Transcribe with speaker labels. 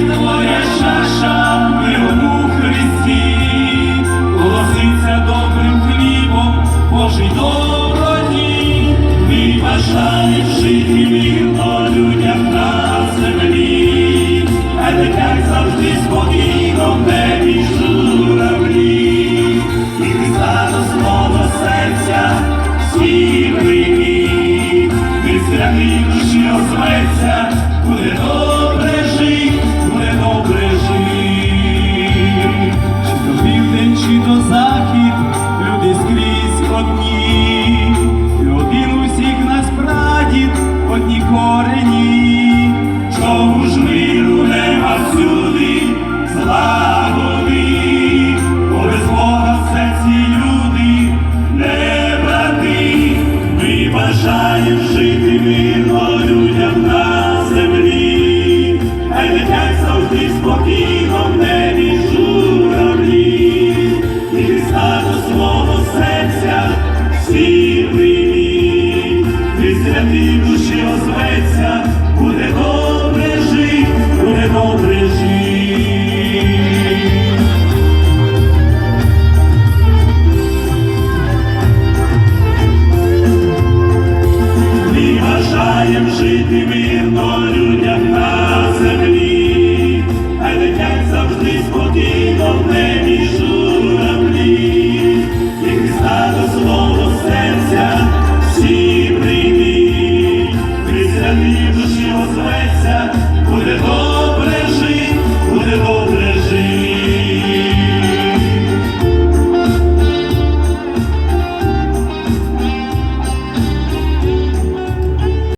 Speaker 1: твоя чаша миру Христі, голоситься добрим хлібом, Божий доброті, Ти бажаєш жити мирно людям. Бажаєм жити мирно людям на землі, хай летять завжди спокійно в небі журавлі, і Христа до свого серця всі милі, і святий душі озветься, буде добре жить. Lady